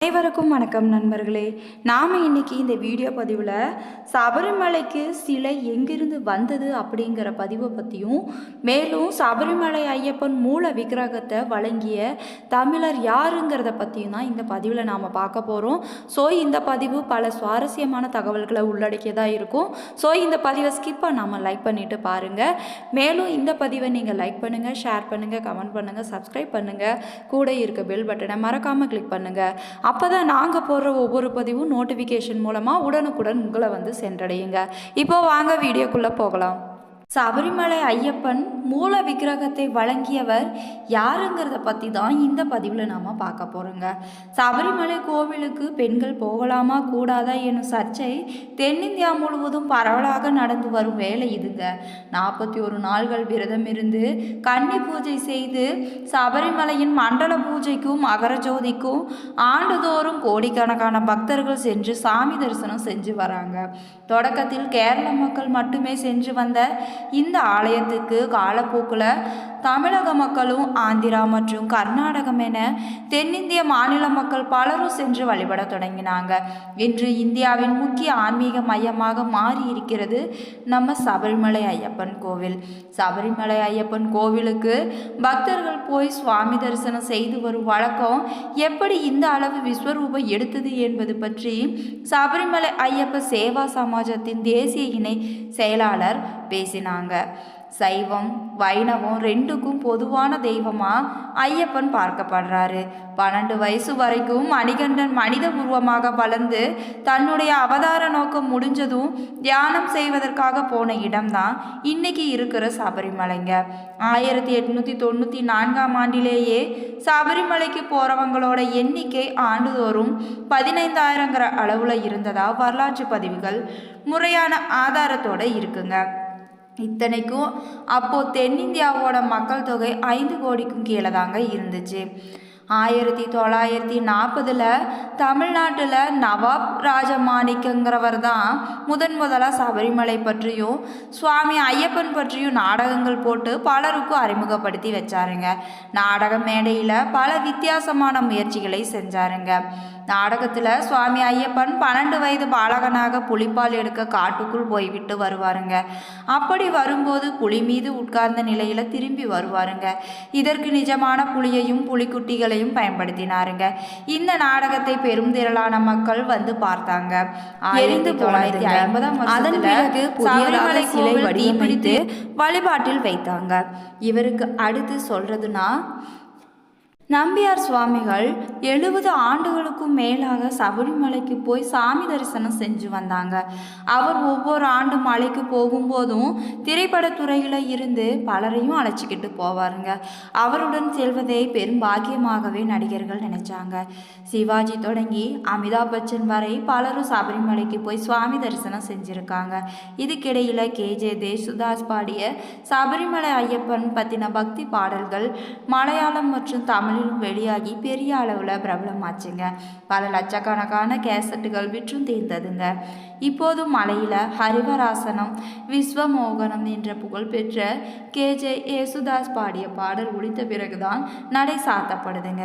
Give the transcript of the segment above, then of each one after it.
அனைவருக்கும் வணக்கம் நண்பர்களே. நாம் இன்னைக்கு இந்த வீடியோ பதிவில் சபரிமலைக்கு சிலை எங்கிருந்து வந்தது அப்படிங்கிற பதிவை பற்றியும் மேலும் சபரிமலை ஐயப்பன் மூல விக்கிரகத்தை வழங்கிய தமிழர் யாருங்கிறத பற்றியும் தான் இந்த பதிவில் நாம் பார்க்க போகிறோம் ஸோ இந்த பதிவு பல சுவாரஸ்யமான தகவல்களை உள்ளடக்கியதாக இருக்கும். ஸோ இந்த பதிவை ஸ்கிப் பண்ணாமல் லைக் பண்ணிவிட்டு பாருங்கள் மேலும் இந்த பதிவை நீங்கள் லைக் பண்ணுங்கள் ஷேர் பண்ணுங்கள் கமெண்ட் பண்ணுங்கள் சப்ஸ்கிரைப் பண்ணுங்கள் கூட இருக்க பெல் பட்டனை மறக்காமல் கிளிக் பண்ணுங்கள் அப்போ தான் நாங்கள் போடுற ஒவ்வொரு பதிவும் நோட்டிஃபிகேஷன் மூலமாக உடனுக்குடன் உங்களை வந்து சென்றடையுங்க. இப்போ வாங்க வீடியோக்குள்ளே போகலாம். சபரிமலை ஐயப்பன் மூல விக்கிரகத்தை வழங்கியவர் யாருங்கிறத பற்றி தான் இந்த பதிவில் நாம் பார்க்க போகிறோங்க சபரிமலை கோவிலுக்கு பெண்கள் போகலாமா கூடாதா எனும் சர்ச்சை தென்னிந்தியா முழுவதும் பரவலாக நடந்து வரும் வேலை இதுங்க. நாற்பத்தி ஒரு நாள்கள் விரதம் இருந்து கன்னி பூஜை செய்து சபரிமலையின் மண்டல பூஜைக்கும் மகர ஜோதிக்கும் ஆண்டுதோறும் கோடிக்கணக்கான பக்தர்கள் சென்று சாமி தரிசனம் செஞ்சு வராங்க. தொடக்கத்தில் கேரள மக்கள் மட்டுமே சென்று வந்த இந்த ஆலயத்துக்கு காலப்போக்கில் தமிழக மக்களும் ஆந்திரா மற்றும் கர்நாடகம் என தென்னிந்திய மாநில மக்கள் பலரும் சென்று வழிபட தொடங்கினாங்க. இன்று இந்தியாவின் முக்கிய ஆன்மீக மையமாக மாறி இருக்கிறது நம்ம சபரிமலை ஐயப்பன் கோவில். சபரிமலை ஐயப்பன் கோவிலுக்கு பக்தர்கள் போய் சுவாமி தரிசனம் செய்து வரும் வழக்கம் எப்படி இந்த அளவு விஸ்வரூபம் எடுத்தது என்பது பற்றி சபரிமலை ஐயப்ப சேவா சமாஜத்தின் தேசிய இணை செயலாளர் பேசினாங்க. சைவம் வைணவம் ரெண்டுக்கும் பொதுவான தெய்வமாக ஐயப்பன் பார்க்கப்படுறாரு. பன்னெண்டு வயசு வரைக்கும் மணிகண்டன் மனித உருவமாக வளர்ந்து தன்னுடைய அவதார நோக்கம் முடிஞ்சதும் தியானம் செய்வதற்காக போன இடம்தான் இன்னைக்கு இருக்கிற சபரிமலைங்க. ஆயிரத்தி எட்நூற்றி தொண்ணூற்றி நான்காம் ஆண்டிலேயே சபரிமலைக்கு போகிறவங்களோட எண்ணிக்கை ஆண்டுதோறும் பதினைந்தாயிரங்கிற அளவில் இருந்ததா வரலாற்று பதிவுகள் முறையான ஆதாரத்தோட இருக்குங்க. இத்தனைக்கும் அப்போது தென்னிந்தியாவோட மக்கள் தொகை ஐந்து கோடிக்கும் கீழே தாங்க இருந்துச்சு. ஆயிரத்தி தொள்ளாயிரத்தி நாற்பதில் தமிழ்நாட்டில் நவாப் ராஜமாணிக்கங்கிறவர் தான் முதன் முதலாக சபரிமலை பற்றியும் சுவாமி ஐயப்பன் பற்றியும் நாடகங்கள் போட்டு பலருக்கும் அறிமுகப்படுத்தி வச்சாருங்க. நாடக மேடையில் பல வித்தியாசமான முயற்சிகளை செஞ்சாருங்க. நாடகத்தில் சுவாமி ஐயப்பன் பன்னெண்டு வயது பாலகனாக புலிப்பால் எடுக்க காட்டுக்குள் போய்விட்டு வருவாருங்க. அப்படி வரும்போது புலி மீது உட்கார்ந்த நிலையில் திரும்பி வருவாருங்க. இதற்கு நிஜமான புலியையும் புலிக்குட்டிகளையும் பயன்படுத்தினாருங்க. இந்த நாடகத்தை பெரும் திரளான மக்கள் வந்து பார்த்தாங்க. எரிந்து தொள்ளாயிரத்தி ஐம்பதாம் அதன் பிறகு சபரிமலை சிலை வடிவமைத்து வழிபாட்டில் வைத்தாங்க. இவருக்கு அடுத்து சொல்றதுன்னா நம்பியார் சுவாமிகள் எழுபது ஆண்டுகளுக்கும் மேலாக சபரிமலைக்கு போய் சாமி தரிசனம் செஞ்சு வந்தாங்க. அவர் ஒவ்வொரு ஆண்டு மலைக்கு போகும்போதும் திரைப்படத்துறையில் இருந்து பலரையும் அழைச்சிக்கிட்டு போவாருங்க. அவருடன் செல்வதை பெரும் பாக்கியமாகவே நடிகர்கள் நினைச்சாங்க. சிவாஜி தொடங்கி அமிதாப் பச்சன் வரை பலரும் சபரிமலைக்கு போய் சுவாமி தரிசனம் செஞ்சுருக்காங்க. இதுக்கிடையில் கேஜே தேசுதாஸ் பாடிய சபரிமலை ஐயப்பன் பற்றின பக்தி பாடல்கள் மலையாளம் மற்றும் தமிழ் நாளிலும் வெளியாகி பெரிய அளவில் பிரபலமாச்சுங்க. பல லட்சக்கணக்கான கேசட்டுகள் விற்றும் தீர்ந்ததுங்க. இப்போது மலையில் ஹரிவராசனம் விஸ்வமோகனம் என்ற புகழ்பெற்ற கேஜே யேசுதாஸ் பாடிய பாடல் ஒழித்த பிறகுதான் நடை சாத்தப்படுதுங்க.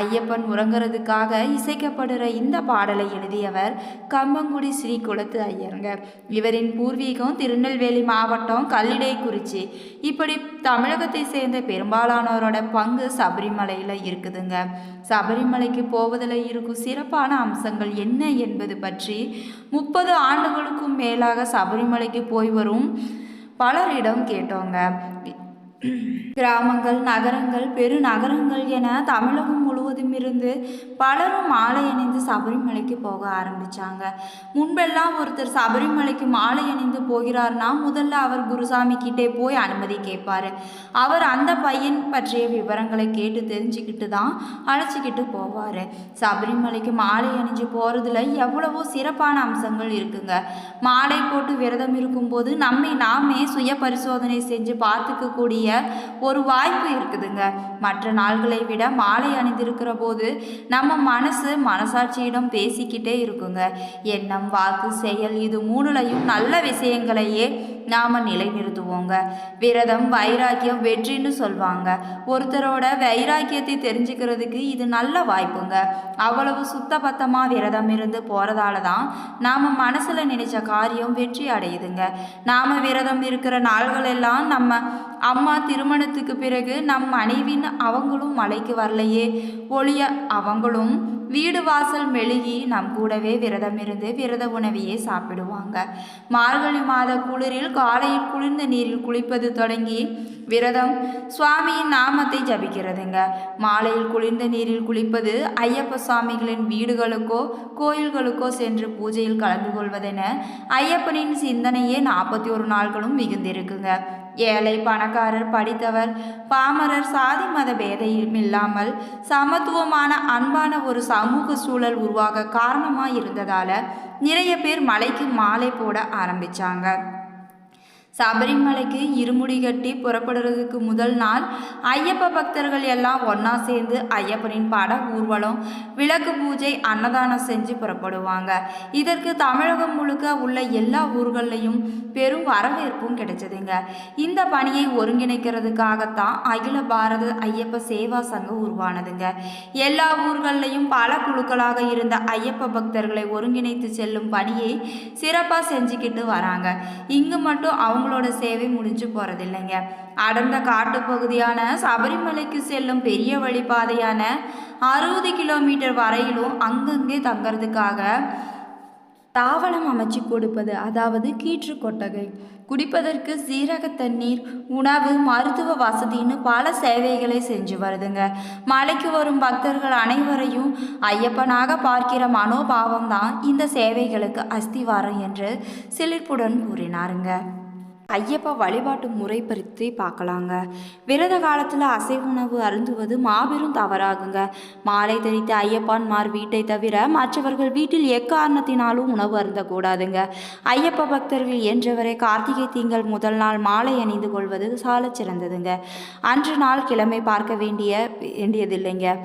ஐயப்பன் உறங்குறதுக்காக இசைக்கப்படுற இந்த பாடலை எழுதியவர் கம்பங்குடி ஸ்ரீ குளத்து ஐயருங்க. இவரின் பூர்வீகம் திருநெல்வேலி மாவட்டம் கல்லிடைக்குறிச்சி. இப்படி தமிழகத்தை சேர்ந்த பெரும்பாலானோரோட பங்கு சபரிமலையில் இருக்குதுங்க. சபரிமலைக்கு போவதில் இருக்கும் சிறப்பான அம்சங்கள் என்ன என்பது பற்றி முப்பது ஆண்டுகளுக்கும் மேலாக சபரிமலைக்கு போய் வரும் பலரிடம் கேட்டோங்க. கிராமங்கள் நகரங்கள் பெருநகரங்கள் என தமிழகம் முழுவதும் இருந்து பலரும் மாலை அணிந்து சபரிமலைக்கு போக ஆரம்பித்தாங்க முன்பெல்லாம் ஒருத்தர் சபரிமலைக்கு மாலை அணிந்து போகிறார்னா முதல்ல அவர் குருசாமி கிட்டே போய் அனுமதி கேட்பார். அவர் அந்த பையன் பற்றிய விவரங்களை கேட்டு தெரிஞ்சுக்கிட்டு தான் அழைச்சிக்கிட்டு போவார். சபரிமலைக்கு மாலை அணிஞ்சு போகிறதுல எவ்வளவோ சிறப்பான அம்சங்கள் இருக்குங்க. மாலை போட்டு விரதம் இருக்கும்போது நம்மை நாமே சுய பரிசோதனை செஞ்சு பார்த்துக்கக்கூடிய ஒரு வாய்ப்பு இருக்குதுங்க. மற்ற நாள்களை விட மாலை அணிந்திருக்கிற போது நம்ம மனசு மனசாட்சியிடம் பேசிக்கிட்டே இருக்குங்க. எண்ணம் வாக்கு செயல் இது மூணுலையும் நல்ல விஷயங்களையே நாம் நிலைநிறுத்துவோங்க. விரதம் வைராக்கியம் வெற்றின்னு சொல்வாங்க. ஒருத்தரோட வைராக்கியத்தை தெரிஞ்சுக்கிறதுக்கு இது நல்ல வாய்ப்புங்க. அவ்வளவு சுத்தபத்தமாக விரதம் இருந்து போகிறதால தான் நாம் மனசில் நினைச்ச காரியம் வெற்றி அடையுதுங்க. நாம் விரதம் இருக்கிற நாள்கள் எல்லாம் நம்ம அம்மா திருமணத்துக்கு பிறகு நம் மனைவின்னு அவங்களும் மலைக்கு வரலையே. ஒளிய அவங்களும் வீடு வாசல் மெழுகி நம் கூடவே விரதம் இருந்து விரத உணவையே சாப்பிடுவாங்க. மார்கழி மாத குளிரில் காலையில் குளிர்ந்த நீரில் குளிப்பது தொடங்கி விரதம் சுவாமியின் நாமத்தை ஜபிக்கிறதுங்க. மாலையில் குளிர்ந்த நீரில் குளிப்பது ஐயப்ப சுவாமிகளின் வீடுகளுக்கோ கோயில்களுக்கோ சென்று பூஜையில் கலந்து கொள்வதென ஐயப்பனின் சிந்தனையே நாற்பத்தி ஒரு நாட்களும் மிகுந்திருக்குங்க. ஏழை பணக்காரர் படித்தவர் பாமரர் சாதி மத பேதையும் இல்லாமல் சமத்துவமான அன்பான ஒரு சமூக சூழல் உருவாக காரணமாக இருந்ததால் நிறைய பேர் மலைக்கு மாலை போட ஆரம்பித்தாங்க சபரிமலைக்கு இருமுடி கட்டி புறப்படுறதுக்கு முதல் நாள் ஐயப்ப பக்தர்கள் எல்லாம் ஒன்றா சேர்ந்து ஐயப்பனின் பட ஊர்வலம் விளக்கு பூஜை அன்னதானம் செஞ்சு புறப்படுவாங்க. இதற்கு தமிழகம் முழுக்க உள்ள எல்லா ஊர்கள்லையும் பெரும் வரவேற்பும் கிடைச்சதுங்க. இந்த பணியை ஒருங்கிணைக்கிறதுக்காகத்தான் அகில பாரத ஐயப்ப சேவா சங்கம் உருவானதுங்க. எல்லா ஊர்கள்லையும் பல குழுக்களாக இருந்த ஐயப்ப பக்தர்களை ஒருங்கிணைத்து செல்லும் பணியை சிறப்பாக செஞ்சுக்கிட்டு வராங்க. இங்கு மட்டும் அவங்க அவங்களோட சேவை முடிஞ்சு போகிறதில்லைங்க அடர்ந்த காட்டுப்பகுதியான சபரிமலைக்கு செல்லும் பெரிய வழிப்பாதையான அறுபது கிலோமீட்டர் வரையிலும் அங்கங்கே தங்கிறதுக்காக தாவளம் அமைச்சு கொடுப்பது அதாவது கீற்று கொட்டகை. குடிப்பதற்கு சீரக தண்ணீர் உணவு மருத்துவ வசதின்னு பல சேவைகளை செஞ்சு வருதுங்க. மலைக்கு வரும் பக்தர்கள் அனைவரையும் ஐயப்பனாக பார்க்கிற மனோபாவம்தான் இந்த சேவைகளுக்கு அஸ்திவாரம் என்று சிலிர்ப்புடன் கூறினாருங்க. ஐயப்ப வழிபாட்டு முறை பற்றி பார்க்கலாங்க. விரத காலத்தில் அசைவ உணவு அருந்துவது மாபெரும் தவறாகுங்க. மாலை தரித்த ஐயப்பான்மார் வீட்டை தவிர மற்றவர்கள் வீட்டில் எக்காரணத்தினாலும் உணவு அருந்தக்கூடாதுங்க. ஐயப்ப பக்தர்கள் என்றவரை கார்த்திகை திங்கள் முதல் நாள் மாலை அணிந்து கொள்வது சால சிறந்ததுங்க. அன்று நாள் கிழமை பார்க்க வேண்டிய வேண்டியதில்லைங்க.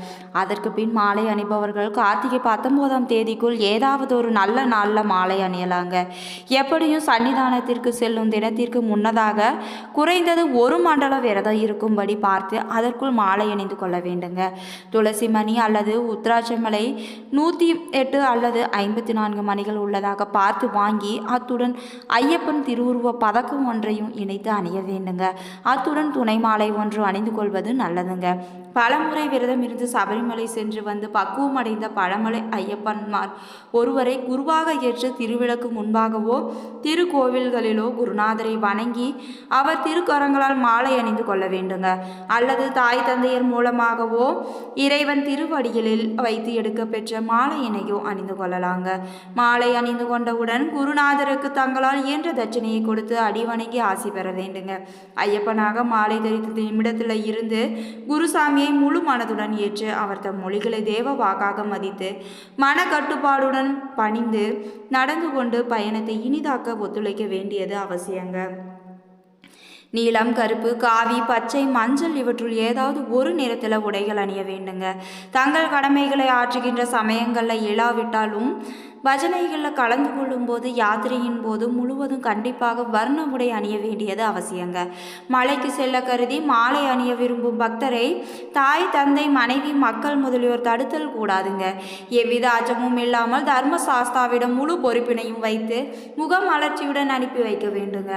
அதற்கு பின் மாலை அணிபவர்கள் கார்த்திகை பத்தொம்போதாம் தேதிக்குள் ஏதாவது ஒரு நல்ல நாளில் மாலை அணியலாங்க. எப்படியும் சன்னிதானத்திற்கு செல்லும் தினத்திற்கு முன்னதாக குறைந்தது ஒரு மண்டல விரதம் இருக்கும்படி பார்த்து அதற்குள் மாலை அணிந்து கொள்ள வேண்டுங்க. துளசி மணி அல்லது உத்ராட்சமலை நூற்றி எட்டு அல்லது ஐம்பத்தி நான்கு மணிகள் உள்ளதாக பார்த்து வாங்கி அத்துடன் ஐயப்பன் திருவுருவ பதக்கம் ஒன்றையும் இணைத்து அணிய வேண்டுங்க. அத்துடன் துணை மாலை ஒன்று அணிந்து கொள்வது நல்லதுங்க. பலமுறை விரதம் இருந்து சபரிமலை சென்று வந்து பக்குவம் அடைந்த பழமலை ஐயப்பன்மார் ஒருவரை குருவாக ஏற்று திருவிளக்கு முன்பாகவோ திருக்கோவில்களிலோ குருநாதரை வணங்கி அவர் திருக்கரங்களால் மாலை அணிந்து கொள்ள வேண்டுங்க. அல்லது தாய் தந்தையர் மூலமாகவோ இறைவன் திருவடிகளில் வைத்து எடுக்க பெற்ற மாலையினையோ அணிந்து கொள்ளலாங்க. மாலை அணிந்து கொண்டவுடன் குருநாதருக்கு தங்களால் இயன்ற தட்சணையை கொடுத்து அடிவணங்கி ஆசி பெற வேண்டுங்க. ஐயப்பனாக மாலை தரித்த நிமிடத்தில் இருந்து குருசாமியை முழு மனதுடன் ஏற்று அவர் தம் மொழிகளை தேவ வாக்காக மதித்து மன கட்டுப்பாடுடன் பணிந்து நடந்து கொண்டு பயணத்தை இனிதாக்க ஒத்துழைக்க வேண்டியது அவசியங்க. நீலம் கருப்பு காவி பச்சை மஞ்சள் இவற்றுள் ஏதாவது ஒரு நிறத்தில் உடைகள் அணிய வேண்டுங்க. தங்கள் கடமைகளை ஆற்றுகின்ற சமயங்களில் இயலாவிட்டாலும் பஜனைகளில் கலந்து கொள்ளும்போது யாத்திரையின் போது முழுவதும் கண்டிப்பாக வர்ண உடை அணிய வேண்டியது அவசியங்க. மலைக்கு செல்ல கருதி மாலை அணிய விரும்பும் பக்தரை தாய் தந்தை மனைவி மக்கள் முதலியோர் தடுத்தல் கூடாதுங்க. எவ்வித அச்சமும் இல்லாமல் தர்ம சாஸ்தாவிடம் முழு பொறுப்பினையும் வைத்து முகம் அலர்ச்சியுடன் அனுப்பி வைக்க வேண்டுங்க.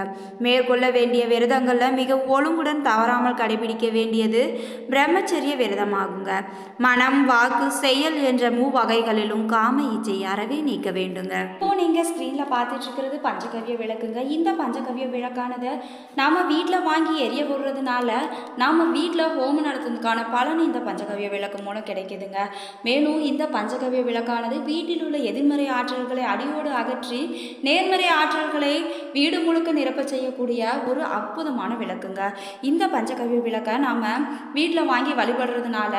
மேற்கொள்ள வேண்டிய விரதங்களில் மிக ஒழுங்குடன் தவறாமல் கடைபிடிக்க வேண்டியது பிரம்மச்சரிய விரதமாகுங்க. மனம் வாக்கு செயல் என்ற மூவகைகளிலும் காம இச்சை அறவே நீக்க வேண்டுங்க. இப்போ நீங்கள் ஸ்க்ரீனில் பார்த்துட்டு இருக்கிறது பஞ்சகவ்ய விளக்குங்க. இந்த பஞ்சகவ்ய விளக்கானது நாம் வீட்டில் வாங்கி எரிய விடுறதுனால நாம் வீட்டில் ஹோமம் நடத்துறதுக்கான பலன் இந்த பஞ்சகவ்ய விளக்கு மூலம் கிடைக்குதுங்க. மேலும் இந்த பஞ்சகவ்ய விளக்கானது வீட்டில் உள்ள எதிர்மறை ஆற்றல்களை அடியோடு அகற்றி நேர்மறை ஆற்றல்களை வீடு முழுக்க நிரப்ப செய்யக்கூடிய ஒரு அற்புதமான விளக்குங்க. இந்த பஞ்சகவ்ய விளக்கை நாம் வீட்டில் வாங்கி வழிபடுறதுனால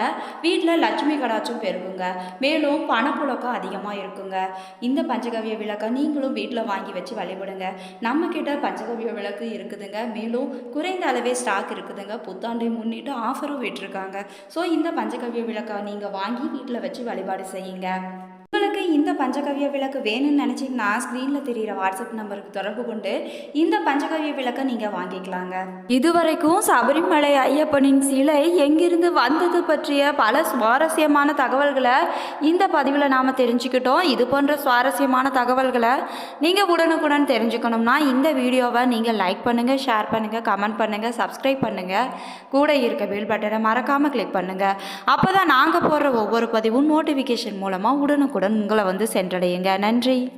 வீட்டில் லட்சுமி கடாச்சும் பெருகுங்க. மேலும் பணப்புழக்கம் அதிகமாக இருக்குங்க. இந்த பஞ்சகவ்ய விளக்கை நீங்களும் வீட்டில் வாங்கி வச்சு வழிபடுங்க. நம்ம கிட்ட பஞ்சகவ்ய விளக்கு இருக்குதுங்க. மேலும் குறைந்த அளவே ஸ்டாக் இருக்குதுங்க. புத்தாண்டை முன்னிட்டு ஆஃபரும் விட்டுருக்காங்க. ஸோ இந்த பஞ்சகவ்ய விளக்கை நீங்கள் வாங்கி வீட்டில் வச்சு வழிபாடு செய்யுங்க. உங்களுக்கு இந்த பஞ்சகவ்ய விளக்கு வேணும்னு நினச்சிங்கன்னா ஸ்க்ரீனில் தெரிகிற வாட்ஸ்அப் நம்பருக்கு தொடர்பு கொண்டு இந்த பஞ்சகவ்ய விளக்கை நீங்கள் வாங்கிக்கலாங்க. இதுவரைக்கும் சபரிமலை ஐயப்பனின் சிலை எங்கிருந்து வந்தது பற்றிய பல சுவாரஸ்யமான தகவல்களை இந்த பதிவில் நாம் தெரிஞ்சுக்கிட்டோம். இது போன்ற சுவாரஸ்யமான தகவல்களை நீங்கள் உடனுக்குடன் தெரிஞ்சுக்கணும்னா இந்த வீடியோவை நீங்கள் லைக் பண்ணுங்கள் ஷேர் பண்ணுங்கள் கமெண்ட் பண்ணுங்கள் சப்ஸ்கிரைப் பண்ணுங்கள் கூட இருக்க பெல் பட்டனை மறக்காமல் கிளிக் பண்ணுங்கள் அப்போ தான் நாங்கள் போடுற ஒவ்வொரு பதிவும் நோட்டிஃபிகேஷன் மூலமாக உடனுக்குடன் உங்களை வந்து சென்றடையுங்க. நன்றி.